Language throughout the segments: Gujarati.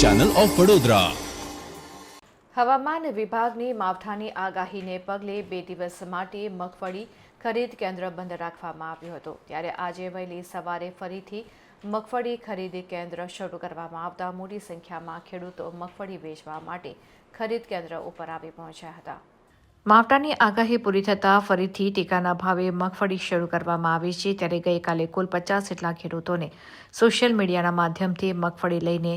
ચેનલ ઓફ વડોદરા હવામાન વિભાગની માવઠાની આગાહીને પગલે બે દિવસ માટે મગફળી ખરીદ કેન્દ્ર બંધ રાખવામાં આવ્યું હતું. ત્યારે આજે વહેલી સવારે ફરીથી મગફળી ખરીદી કેન્દ્ર શરૂ કરવામાં આવતા મોટી સંખ્યામાં ખેડૂતો મગફળી વેચવા માટે ખરીદ કેન્દ્ર ઉપર આવી પહોંચ્યા હતા. માવઠાની આગાહી પૂરી થતાં ફરીથી ટેકાના ભાવે મગફળી શરૂ કરવામાં આવી છે ત્યારે ગઈકાલે કુલ પચાસ જેટલા ખેડૂતોને સોશિયલ મીડિયાના માધ્યમથી મગફળી લઈને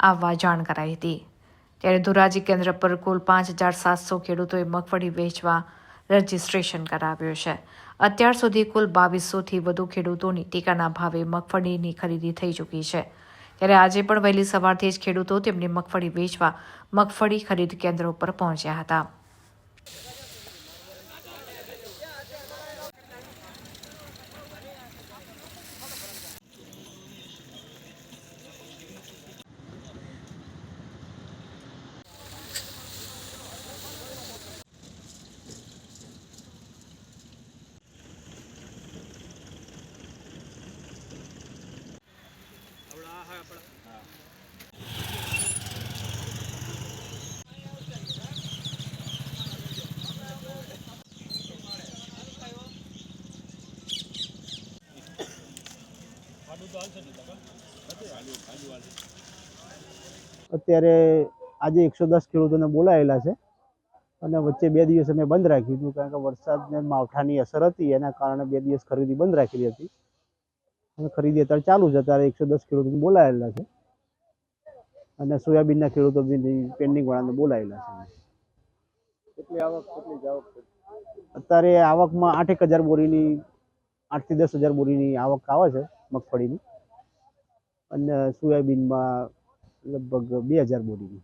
આવવા જાણ કરાઈ હતી. ત્યારે ધોરાજી કેન્દ્ર પર કુલ પાંચ હજાર સાતસો ખેડૂતોએ મગફળી વેચવા રજીસ્ટ્રેશન કરાવ્યું છે. અત્યાર સુધી કુલ બાવીસોથી વધુ ખેડૂતોની ટેકાના ભાવે મગફળીની ખરીદી થઈ ચૂકી છે. ત્યારે આજે પણ વહેલી સવારથી જ ખેડૂતો તેમની મગફળી વેચવા મગફળી ખરીદ કેન્દ્રો પર પહોંચ્યા હતા. அவ்வளோ ஆஹா அப்பளம் અત્યારે આજે એકસો દસ ખેડૂતોને બોલાયેલા છે અને વચ્ચે બે દિવસ અમે બંધ રાખ્યું હતું કારણ કે વરસાદને માવઠાની અસર હતી એના કારણે બે દિવસ ખરીદી બંધ રાખેલી હતી. અને ખરીદી અત્યારે ચાલુ છે અત્યારે એકસો દસ ખેડૂતોને બોલાયેલા છે. અને સોયાબીનના ખેડૂતો પેન્ડિંગ વાળાને બોલાયેલા છે. કેટલી આવક કેટલી આવક અત્યારે આવકમાં આઠેક હજાર બોરીની આઠથી દસ હજાર બોરીની આવક આવે છે. મગફળીની. અને સોયાબીનમાં લગભગ બે હજાર બોરીની.